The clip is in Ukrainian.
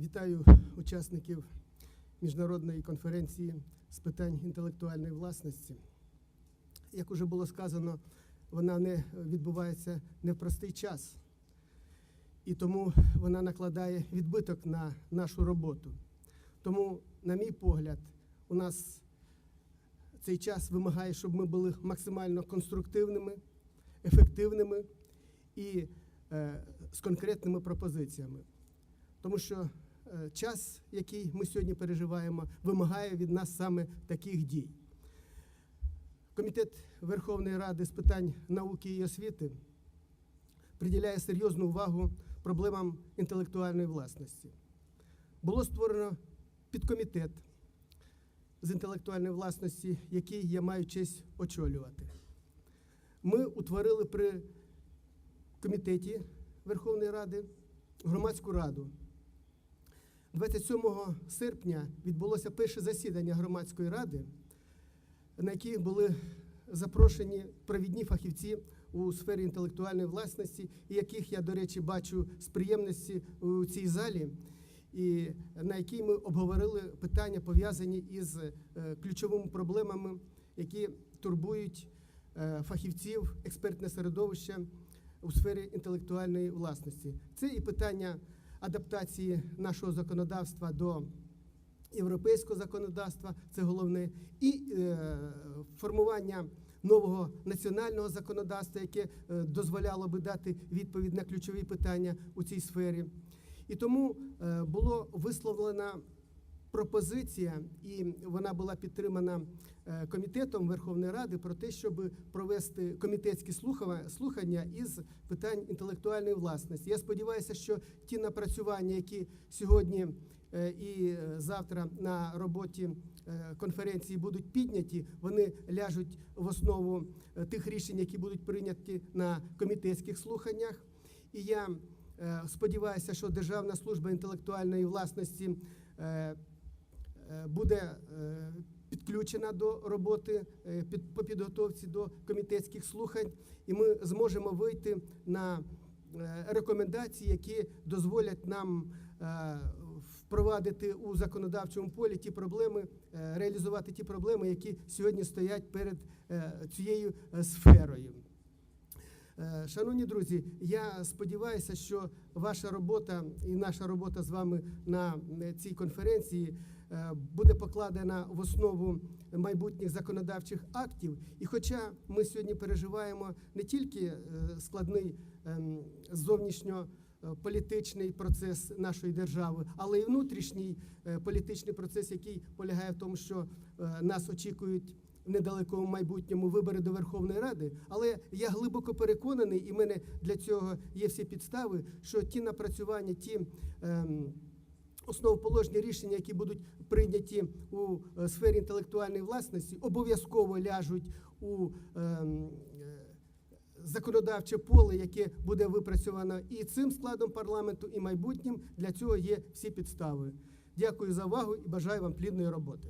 Вітаю учасників міжнародної конференції з питань інтелектуальної власності. Як уже було сказано, вона не відбувається не в простий час, і тому вона накладає відбиток на нашу роботу. Тому, на мій погляд, у нас цей час вимагає, щоб ми були максимально конструктивними, ефективними і е, з конкретними пропозиціями. Тому що час, який ми сьогодні переживаємо, вимагає від нас саме таких дій. Комітет Верховної Ради з питань науки і освіти приділяє серйозну увагу проблемам інтелектуальної власності. Було створено підкомітет з інтелектуальної власності, який я маю честь очолювати. Ми утворили при комітеті Верховної Ради громадську раду. 27 серпня відбулося перше засідання громадської ради, на яке були запрошені провідні фахівці у сфері інтелектуальної власності, яких я, до речі, бачу з приємності у цій залі, і на якій ми обговорили питання, пов'язані із е, ключовими проблемами, які турбують е, фахівців, експертне середовище у сфері інтелектуальної власності. Це і питання адаптації нашого законодавства до європейського законодавства, це головне, і е, формування нового національного законодавства, яке е, дозволяло би дати відповідь на ключові питання у цій сфері. І тому е, було висловлена пропозиція, і вона була підтримана е, комітетом Верховної Ради про те, щоб провести комітетські слухання із питань інтелектуальної власності. Я сподіваюся, що ті напрацювання, які сьогодні е, і завтра на роботі е, конференції будуть підняті, вони ляжуть в основу тих рішень, які будуть прийняті на комітетських слуханнях. І я сподіваюся, що Державна служба інтелектуальної власності буде е, підключена до роботи е, по підготовці до комітетських слухань, і ми зможемо вийти на е, рекомендації, які дозволять нам е, впровадити у законодавчому полі ті проблеми, е, реалізувати ті проблеми, які сьогодні стоять перед е, цією е, сферою. Е, Шановні друзі, я сподіваюся, що ваша робота і наша робота з вами на е, цій конференції е, буде покладена в основу майбутніх законодавчих актів. І хоча ми сьогодні переживаємо не тільки складний ем, зовнішньополітичний процес нашої держави, але й внутрішній політичний процес, який полягає в тому, що нас очікують недалекому майбутньому вибори до Верховної Ради, але я глибоко переконаний, і в мене для цього є всі підстави, що ті напрацювання, ті ем, основоположні рішення, які будуть прийняті у е, сфері інтелектуальної власності, обов'язково ляжуть у ем, законодавче поле, яке буде випрацьовано і цим складом парламенту, і майбутнім. Для цього є всі підстави. Дякую за увагу і бажаю вам плідної роботи.